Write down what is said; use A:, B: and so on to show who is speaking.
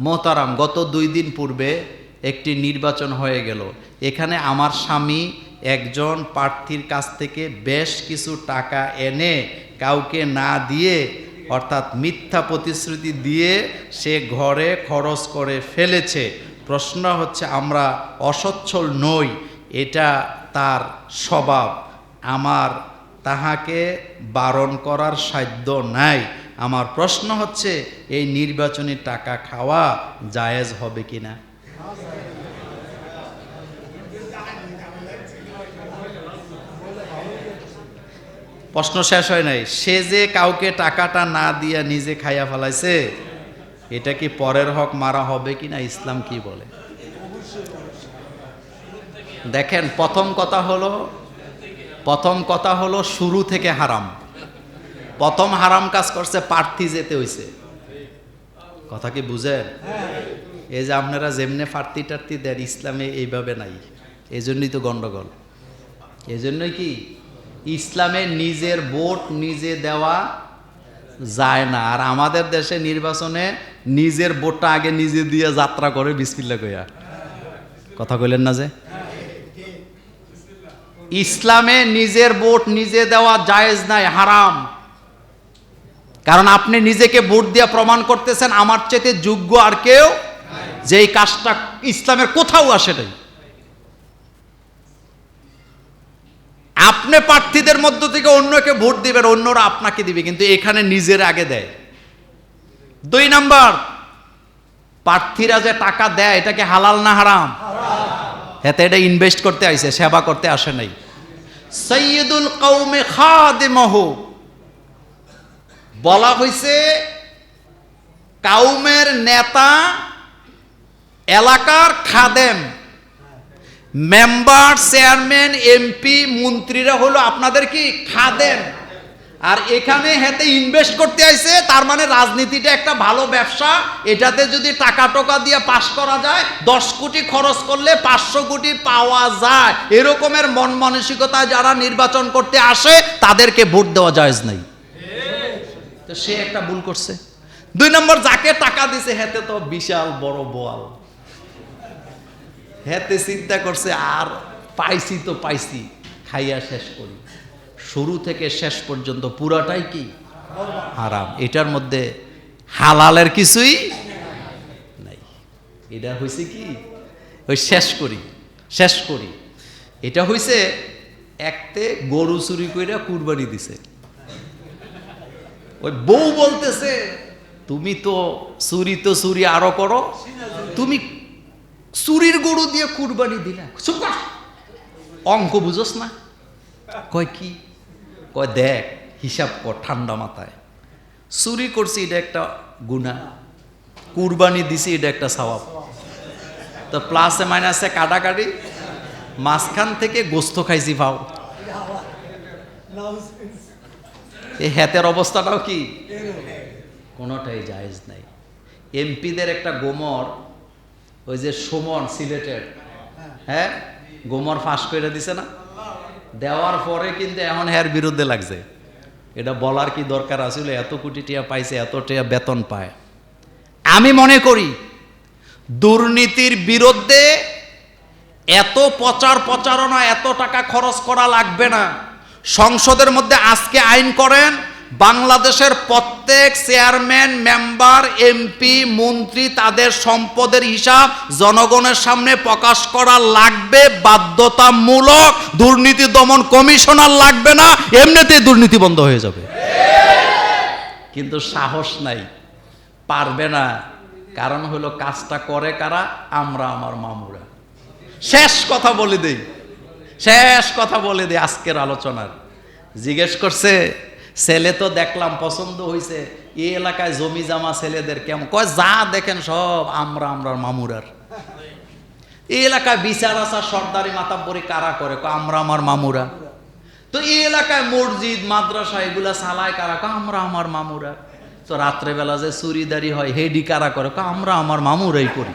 A: মোহতারাম, গত দুই দিন পূর্বে একটি নির্বাচন হয়ে গেল। এখানে আমার স্বামী একজন প্রার্থীর কাছ থেকে বেশ কিছু টাকা এনে কাউকে না দিয়ে, অর্থাৎ মিথ্যা প্রতিশ্রুতি দিয়ে সে ঘরে খরচ করে ফেলেছে। প্রশ্ন হচ্ছে, আমরা অসচ্ছল নই, এটা তার স্বভাব। আমার তাহাকে বারণ করার সাধ্য নাই। আমার প্রশ্ন হচ্ছে, এই নির্বাচনী টাকা খাওয়া জায়েজ হবে কিনা? প্রশ্ন শেষ হয় নাই। সে যে কাউকে টাকাটা না দিয়া নিজে খাইয়া ফেলাইছে, এটা কি পরের হক মারা হবে কিনা? ইসলাম কি বলে? দেখেন, প্রথম কথা হলো, প্রথম কথা হলো শুরু থেকে হারাম। প্রথম হারাম কাজ করছে, প্রার্থী যেতে হইছে। কথা কি বুঝেন? এই যে আপনারা যেমনে প্রার্থী টার্থী দেন, ইসলামে এইভাবে নাই। এই জন্যই তো গন্ডগোল। এই জন্যই কি? ইসলামে নিজের ভোট নিজে দেওয়া যায় না। আর আমাদের দেশে নির্বাচনে নিজের ভোটটা আগে নিজে দিয়ে যাত্রা করে বিসমিল্লা কইয়া। কথা কইলেন না যে? ইসলামে নিজের ভোট নিজে দেওয়া জায়েজ নাই, হারাম। কারণ আপনি নিজেকে ভোট দিয়ে প্রমাণ করতেছেন, আমার চেতে যোগ্য আর কেউ যে এই কাজটা ইসলামের কোথাও আসে নাই। আপনি প্রার্থীদের মধ্য থেকে অন্যকে ভোট দিবেন, অন্যরা আপনাকে দিবে, কিন্তু এখানে নিজের আগে দেয়। দুই নাম্বার, প্রার্থীরা যে টাকা দেয় এটাকে হালাল না হারাম? এতে এটা ইনভেস্ট করতে আইছে, সেবা করতে আসে নাই। সৈয়দুল কৌমে খাদিমহ। বলা হয়েছে কাউমের নেতা এলাকার খাদেম। মেম্বার, চেয়ারম্যান, এমপি, মন্ত্রীরা হলো আপনাদের কি? খাদেম। আর এখানে হেতে ইনভেস্ট করতে আইছে, তার মানে রাজনীতিটা একটা ভালো ব্যবসা। এটাতে যদি টাকা টোকা দিয়ে পাশ করা যায়, দশ কোটি খরচ করলে পাঁচশো কোটি পাওয়া যায়। এরকমের মন মানসিকতা যারা নির্বাচন করতে আসে, তাদেরকে ভোট দেওয়া যায় নাই। তো সে একটা ভুল করছে। দুই নম্বর, যাকে টাকা দিছে, হেতে তো বিশাল বড় বোয়াল। হেতে চিন্তা করছে, আর পাইছি তো পাইছি, খাইয়া শেষ করি। শুরু থেকে শেষ পর্যন্ত পুরাটাই কি? হারাম। এটার মধ্যে হালালের কিছুই নাই। এটা হয়েছে কি? ওই শেষ করি শেষ করি। এটা হয়েছে একতে গরু চুরি কইরা কুরবানি দিছে। ওই বউ বলতেছে, তুমি তো চুরি তো চুরি আরও করো। তুমি চুরির গরু দিয়ে কুরবানি দিলা। অঙ্ক বুঝোস না। কয় কি? কয় দেখ, হিসাব কর ঠান্ডা মাথায়। চুরি করছি, এটা একটা গুণা। কুরবানি দিছি, এটা একটা স্বভাব। তো প্লাসে মাইনাসে কাটাকাটি, মাঝখান থেকে গোস্ত খাইছি পাও এই হাতের অবস্থাটাও কি? কোনোটাই জায়েজ নাই। এমপিদের একটা গোমর, ওই যে সুমন সিলেটের হ্যাঁ? গোমর ফাঁস করে দিছে না? দেওয়ার পরে কিন্তু এখন এর বিরুদ্ধে লাগছে। এটা বলার কি দরকার আসলে এত কোটি টিয়া পাইছে, এত টিয়া বেতন পায়। আমি মনে করি, দুর্নীতির বিরুদ্ধে এত প্রচার প্রচারণা, এত টাকা খরচ করা লাগবে না। সংসদের মধ্যে আজকে আইন করেন বাংলাদেশের প্রত্যেক চেয়ারম্যান, মেম্বার, এমপি, মন্ত্রী তাদের সম্পদের হিসাব জনগণের সামনে প্রকাশ করা লাগবে, বাধ্যতামূলক। দুর্নীতি দমন কমিশনার লাগবে না, এমনিতেই দুর্নীতি বন্ধ হয়ে যাবে। কিন্তু সাহস নাই, পারবে না। কারণ হলো কাজটা করে কারা? আমরা, আমার মামুরা। শেষ কথা বলে দেই। শেষ কথা বলে দিই আজকের আলোচনার। জিজ্ঞেস করছে, ছেলে তো দেখলাম পছন্দ হয়েছে এই এলাকায় জমি জামা ছেলেদের কেমন? কয়, যা দেখেন সব আমরা আমরা মামুরার। এই এলাকায় বিচার আসার সর্দারি মাতাব্বরি কারা করে? আমরা আমার মামুরা। তো এই এলাকায় মসজিদ, মাদ্রাসা, এগুলা চালায় কারা? কয়, আমরা আমার মামুরা। তো রাত্রেবেলা যে চুরিদারি হয়, হেডি কারা করে? আমরা আমার মামুরাই করি।